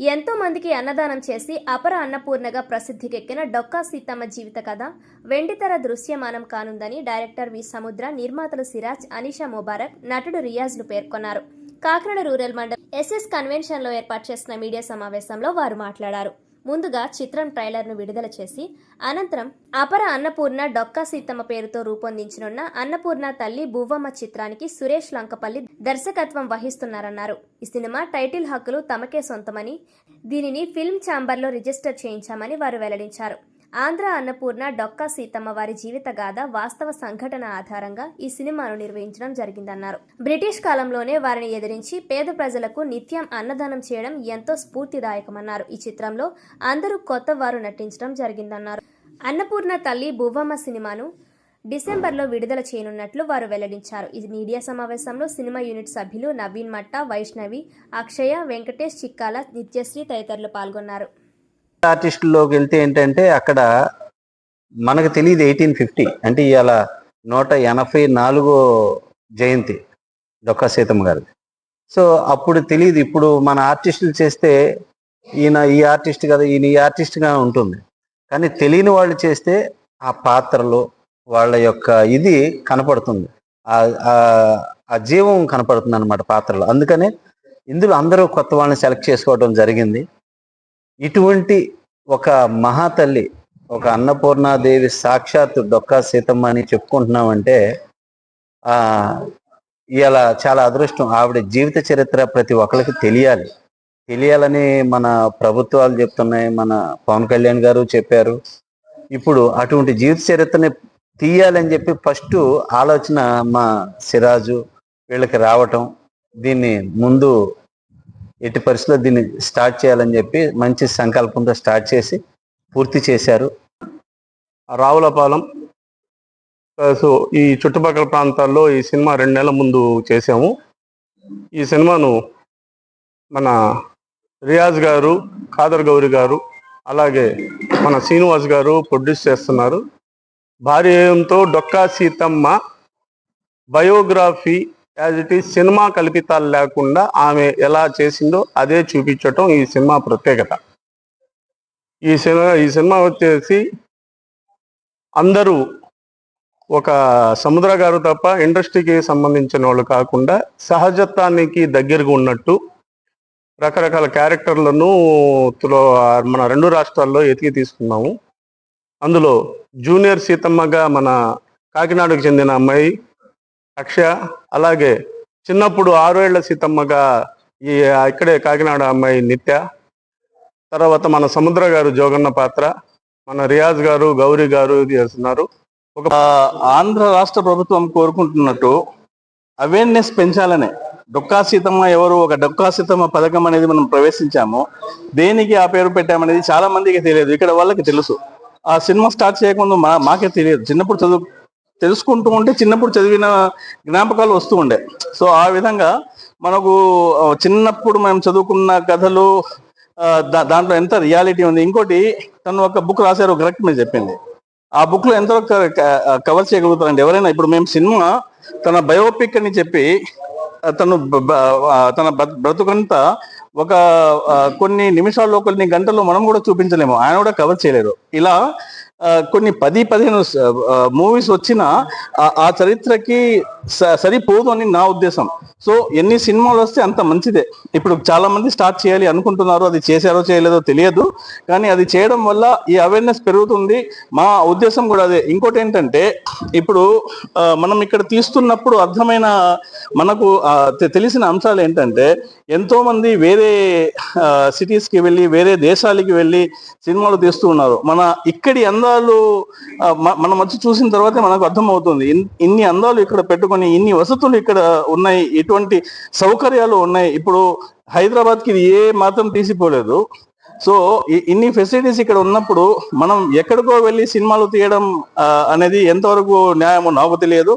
ఎంతో మందికి అన్నదానం చేసి అపర అన్నపూర్ణగా ప్రసిద్ధికెక్కిన డొక్కా సీతమ్మ జీవిత కథ వెండితెర దృశ్యమానం కానుందని డైరెక్టర్ వి సముద్ర నిర్మాతలు సిరాజ్ అనిషా ముబారక్ నటుడు రియాజ్లు పేర్కొన్నారు. కాకినాడ రూరల్ మండలం ఎస్ఎస్ కన్వెన్షన్లో ఏర్పాటు చేసిన మీడియా సమావేశంలో వారు మాట్లాడారు. ముందుగా చిత్రం ట్రైలర్ను విడుదల చేసి అనంతరం అపర అన్నపూర్ణ డొక్కా సీతమ్మ పేరుతో రూపొందించనున్న అన్నపూర్ణ తల్లి బువ్వమ్మ చిత్రానికి సురేష్ లంకపల్లి దర్శకత్వం వహిస్తున్నారన్నారు. ఈ సినిమా టైటిల్ హక్కులు తమకే సొంతమని దీనిని ఫిల్మ్ ఛాంబర్లో రిజిస్టర్ చేయించామని వారు వెల్లడించారు. ఆంధ్ర అన్నపూర్ణ డొక్కా సీతమ్మ వారి జీవిత గాథ వాస్తవ సంఘటన ఆధారంగా ఈ సినిమాను నిర్వహించడం జరిగిందన్నారు. బ్రిటిష్ కాలంలోనే వారిని ఎదిరించి పేద ప్రజలకు నిత్యం అన్నదానం చేయడం ఎంతో స్ఫూర్తిదాయకమన్నారు. ఈ చిత్రంలో అందరూ కొత్త వారు నటించడం జరిగిందన్నారు. అన్నపూర్ణ తల్లి బువ్వమ్మ సినిమాను డిసెంబర్లో విడుదల చేయనున్నట్లు వారు వెల్లడించారు. ఈ మీడియా సమావేశంలో సినిమా యూనిట్ సభ్యులు నవీన్ మట్ట వైష్ణవి అక్షయ వెంకటేష్ చిక్కాల నిత్యశ్రీ తదితరులు పాల్గొన్నారు. ఆర్టిస్టుల్లోకి వెళ్తే ఏంటంటే అక్కడ మనకు తెలియదు ఎయిటీన్ ఫిఫ్టీ. అంటే ఇవాళ నూట ఎనభై నాలుగో జయంతి దొక్క సీతమ్మ గారిది. సో అప్పుడు తెలియదు. ఇప్పుడు మన ఆర్టిస్టులు చేస్తే ఈయన ఈ ఆర్టిస్ట్ కదా ఈయన ఈ ఆర్టిస్ట్గా ఉంటుంది. కానీ తెలియని వాళ్ళు చేస్తే ఆ పాత్రలు వాళ్ళ యొక్క ఇది కనపడుతుంది. ఆ- ఆ జీవం కనపడుతుంది అనమాట పాత్రలో. అందుకనే ఇందులో అందరూ కొత్త వాళ్ళని సెలెక్ట్ చేసుకోవడం జరిగింది. ఇటువంటి ఒక మహాతల్లి ఒక అన్నపూర్ణాదేవి సాక్షాత్ డొక్కా సీతమ్మ అని చెప్పుకుంటున్నామంటే ఆ ఇలా చాలా అదృష్టం. ఆవిడ జీవిత చరిత్ర ప్రతి ఒక్కరికి తెలియాలి. తెలియాలని మన ప్రభుత్వాలు చెప్తున్నాయి మన పవన్ కళ్యాణ్ గారు చెప్పారు. ఇప్పుడు అటువంటి జీవిత చరిత్రని తీయాలని చెప్పి ఫస్ట్ ఆలోచన మా సిరాజు వీళ్ళకి రావటం దీన్ని ముందు ఎట్టి పరిస్థితుల్లో దీన్ని స్టార్ట్ చేయాలని చెప్పి మంచి సంకల్పంతో స్టార్ట్ చేసి పూర్తి చేశారు. రావులపాలెం సో ఈ చుట్టుపక్కల ప్రాంతాల్లో ఈ సినిమా రెండు నెలల ముందు చేసాము ఈ సినిమాను మన రియాజ్ గారు ఖాదర్ గౌరి గారు అలాగే మన శ్రీనివాస్ గారు ప్రొడ్యూస్ చేస్తున్నారు. భార్యతో Dokka Seethamma biography as it is cinema కల్పితాలు లేకుండా ఆమె ఎలా చేసిందో అదే చూపించటం ఈ సినిమా ప్రత్యేకత. ఈ సినిమా ఈ సినిమా వచ్చేసి అందరూ ఒక సముద్ర గారు తప్ప ఇండస్ట్రీకి సంబంధించిన వాళ్ళు కాకుండా సహజత్వానికి దగ్గరగా ఉన్నట్టు రకరకాల క్యారెక్టర్లను తులో మన రెండు రాష్ట్రాల్లో ఎతికి తీసుకున్నాము. అందులో జూనియర్ సీతమ్మగా మన కాకినాడకు చెందిన అమ్మాయి అక్షయ అలాగే చిన్నప్పుడు ఆరేళ్ళ సీతమ్మగా ఈ ఇక్కడే కాకినాడ అమ్మాయి నిత్య తర్వాత మన సముద్ర గారు జోగన్న పాత్ర మన రియాజ్ గారు గౌరీ గారు చేస్తున్నారు. ఒక ఆంధ్ర రాష్ట్ర ప్రభుత్వం కోరుకుంటున్నట్టు అవేర్నెస్ పెంచాలనే డొక్కా సీతమ్మ ఎవరు ఒక డొక్కా సీతమ్మ పథకం అనేది మనం ప్రవేశించాము దేనికి ఆ పేరు పెట్టామనేది చాలా మందికి తెలియదు ఇక్కడ వాళ్ళకి తెలుసు. ఆ సినిమా స్టార్ట్ చేయకముందు మా మాకే తెలియదు చిన్నప్పుడు చదువు తెలుసుకుంటూ ఉంటే చిన్నప్పుడు చదివిన జ్ఞాపకాలు వస్తూ ఉండే. సో ఆ విధంగా మనకు చిన్నప్పుడు మేము చదువుకున్న కథలు దా- దాంట్లో ఎంత రియాలిటీ ఉంది. ఇంకోటి తను ఒక బుక్ రాశారు కరెక్ట్ మీరు చెప్పింది. ఆ బుక్లో ఎంతో కవర్ చేయగలుగుతారండి. ఎవరైనా ఇప్పుడు మేము సినిమా తన బయోపిక్ అని చెప్పి తను బ- తన బ్రతుకంతా ఒక కొన్ని నిమిషాల్లో కొన్ని గంటల్లో మనం కూడా చూపించలేము. ఆయన కూడా కవర్ చేయలేరు. ఇలా కొన్ని పది పదిహేను మూవీస్ వచ్చినా ఆ- చరిత్రకి సరిపోదు అని నా ఉద్దేశం. సో ఎన్ని సినిమాలు వస్తే అంత మంచిదే. ఇప్పుడు చాలా మంది స్టార్ట్ చేయాలి అనుకుంటున్నారు అది చేశారో చేయలేదో తెలియదు. కానీ అది చేయడం వల్ల ఈ అవేర్నెస్ పెరుగుతుంది. మా ఉద్దేశం కూడా అదే. ఇంకోటి ఏంటంటే ఇప్పుడు మనం ఇక్కడ తీస్తున్నప్పుడు అర్థమైన మనకు తెలిసిన అంశాలు ఏంటంటే ఎంతో మంది వేరే సిటీస్కి వెళ్ళి వేరే దేశాలకి వెళ్ళి సినిమాలు తీస్తూ ఉన్నారు. మన ఇక్కడి అందాలు మనం వచ్చి చూసిన తర్వాత మనకు అర్థమవుతుంది. ఇన్ని అందాలు ఇక్కడ పెట్టు పెట్టుకొని ఇన్ని వసతులు ఇక్కడ ఉన్నాయి ఎటువంటి సౌకర్యాలు ఉన్నాయి. ఇప్పుడు హైదరాబాద్కి ఏ మాత్రం తీసిపోలేదు. సో ఇన్ని ఫెసిలిటీస్ ఇక్కడ ఉన్నప్పుడు మనం ఎక్కడికో వెళ్ళి సినిమాలు తీయడం అనేది ఎంతవరకు న్యాయమో నాకు తెలియదు.